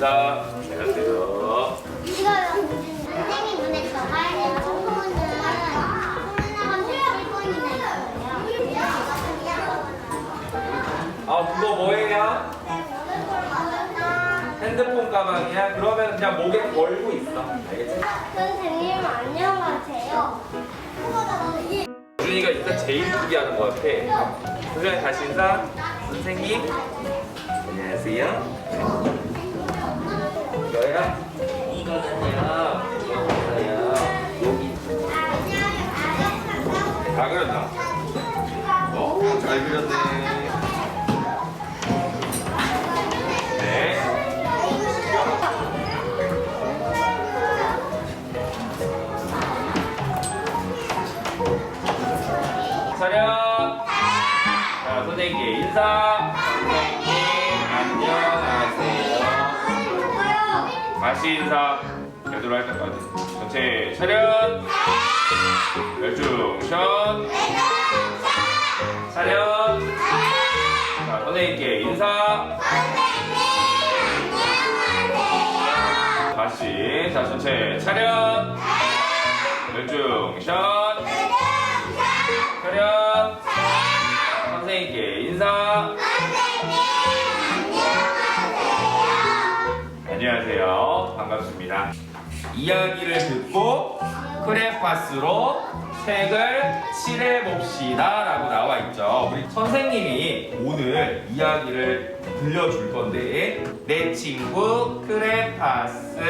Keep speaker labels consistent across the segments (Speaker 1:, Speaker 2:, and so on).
Speaker 1: 인사. 안녕하세요.
Speaker 2: 이거 선생님 눈에 들어가야 돼요. 소문은 소문나면 1번이나 있어요.
Speaker 1: 아, 그거 뭐예요? 핸드폰 가방이야? 그러면 그냥 목에 걸고 있어. 알겠지?
Speaker 2: 선생님 안녕하세요.
Speaker 1: 준이가 인사 제일 크게 하는 것 같아. 선생님 다시 인사. 선생님. 안녕하세요. 이거야? 이거는요. 이거요. 여기. 다 그렸나? 오, 잘 그렸네. 네. 차렷. 자, 선생님께 인사. 다시 인사. 제대로 할 때까지. 전체 차렷. 열중션. 차렷. 자, 선생님께 인사. 다시. 자, 전체 차렷. 열중션. 차렷. 안녕하세요. 반갑습니다. 이야기를 듣고 크레파스로 색을 칠해봅시다 라고 나와 있죠. 우리 선생님이 오늘 이야기를 들려줄 건데 내 친구 크레파스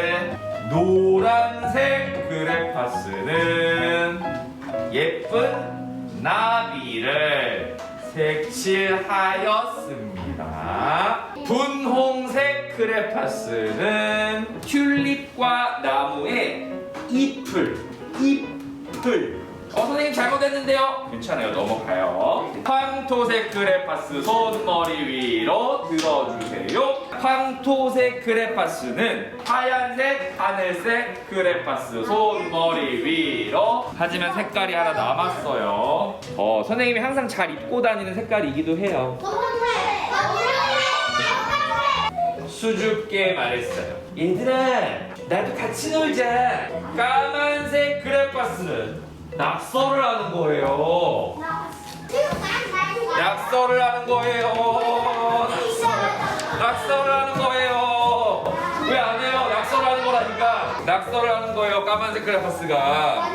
Speaker 1: 노란색 크레파스는 예쁜 나비를 색칠하였습니다. 크레파스는 튤립과 나무의 잎을, 잎을. 어, 선생님 잘못했는데요? 괜찮아요. 넘어가요. 황토색 크레파스 손머리 위로 들어주세요. 황토색 크레파스는 하얀색, 하늘색 크레파스 손머리 위로. 하지만 색깔이 하나 남았어요. 어, 선생님이 항상 잘 입고 다니는 색깔이기도 해요. 수줍게 말했어요. 얘들아, 나도 같이 놀자. 까만색 그래파스는 낙서를 하는 거예요. 낙서를 하는 거예요. 낙서. 낙서를 하는 거예요. 왜 안 해요? 낙서를 하는 거라니까. 낙서를 하는 거예요. 까만색 그래파스가.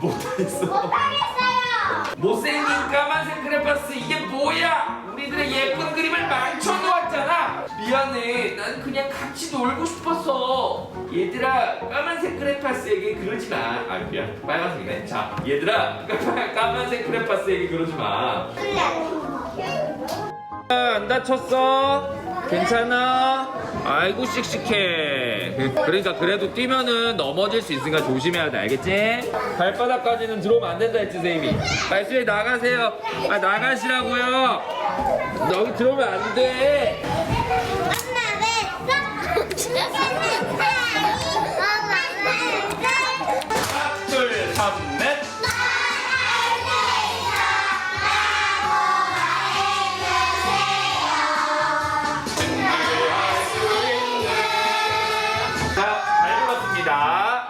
Speaker 1: 못했어. 못생긴 까만색 크레파스 이게 뭐야? 우리들의 예쁜 그림을 망쳐놓았잖아. 미안해. 난 그냥 같이 놀고 싶었어. 얘들아 까만색 크레파스에게 그러지 마. 아 미안. 빨간색이네. 자 얘들아 까만색 크레파스에게 그러지 마. 아, 안 다쳤어? 괜찮아? 아이고 씩씩해. 그러니까 그래도 뛰면은 넘어질 수 있으니까 조심해야 돼. 알겠지? 발바닥까지는 들어오면 안 된다 했지 선생님이. 말씀에 나가세요. 아 나가시라고요. 여기 들어오면 안 돼.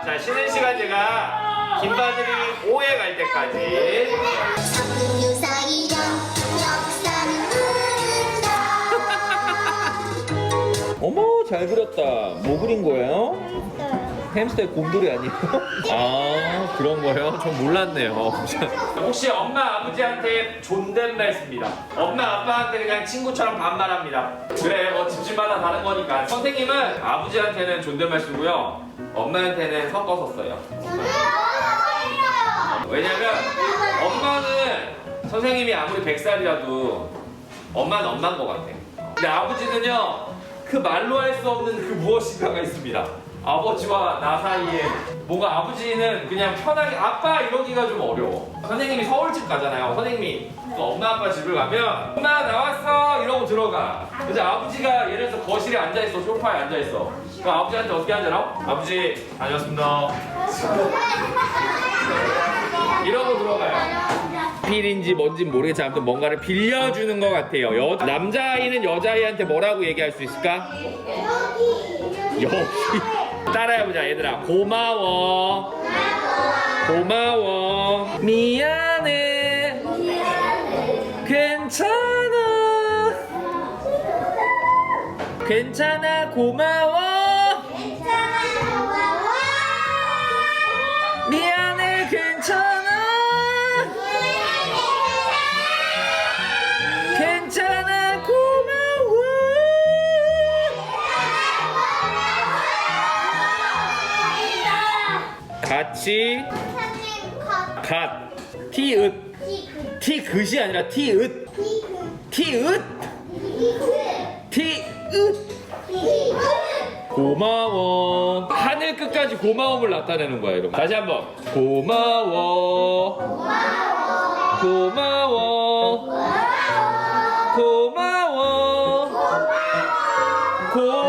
Speaker 1: 자, 쉬는 시간 제가 김바늘이 5회 갈 때까지 어머, 잘 그렸다. 뭐 그린 거예요? 햄스터의 곰돌이 아니에요? 아, 그런 거예요? 전 몰랐네요. 혹시 엄마, 아버지한테 존댓말 씁니다. 엄마, 아빠한테 그냥 친구처럼 반말합니다. 그래, 뭐 집집마다 다른 거니까. 선생님은 아버지한테는 존댓말 쓰고요. 엄마한테는 섞어서 써요. 왜냐면 엄마는 선생님이 아무리 100살이라도 엄마는 엄마인 것 같아. 근데 아버지는요, 그 말로 할 수 없는 그 무엇인가가 있습니다. 아버지와 나 사이에 뭔가 아버지는 그냥 편하게 아빠 이러기가 좀 어려워. 선생님이 서울집 가잖아요. 선생님이 또 엄마 아빠 집을 가면 엄마 나왔어 이러고 들어가. 근데 아버지가 예를 들어서 거실에 앉아 있어, 소파에 앉아 있어. 그럼 아버지한테 어떻게 하잖아? 아버지 다녀왔습니다. 이러고 들어가요. 연필인지 뭔지 모르겠지만 아무튼 뭔가를 빌려주는 것 같아요. 여, 남자아이는 여자아이한테 뭐라고 얘기할 수 있을까? 여기. 따라해보자 얘들아. 고마워. 고마워. 미안해. 괜찮아. 괜찮아. 고마워. 같이 갓. 티읕. 티긋이 아니라 티읕. 티읕. 티읕. 고마워. 하늘 끝까지 고마움을 나타내는 거야, 여러분. 다시 한번. 고마워. 고마워. 고마워. 고마워.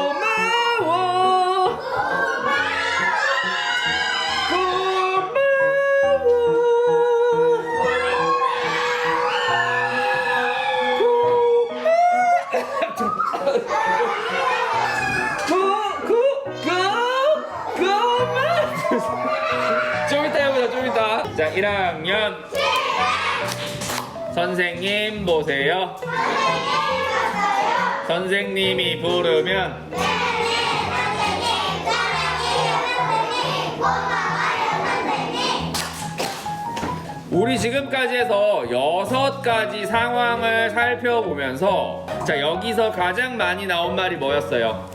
Speaker 1: 1학년. 선생님 보세요. 선생님이 부르면 우리 지금까지 해서 여섯 가지 상황을 살펴보면서 자 여기서 가장 많이 나온 말이 뭐였어요?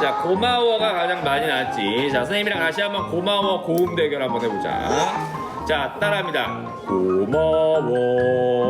Speaker 1: 자 고마워가 가장 많이 나왔지. 자 선생님이랑 다시 한번 고마워 고음 대결 한번 해보자. 자 따라합니다. 고마워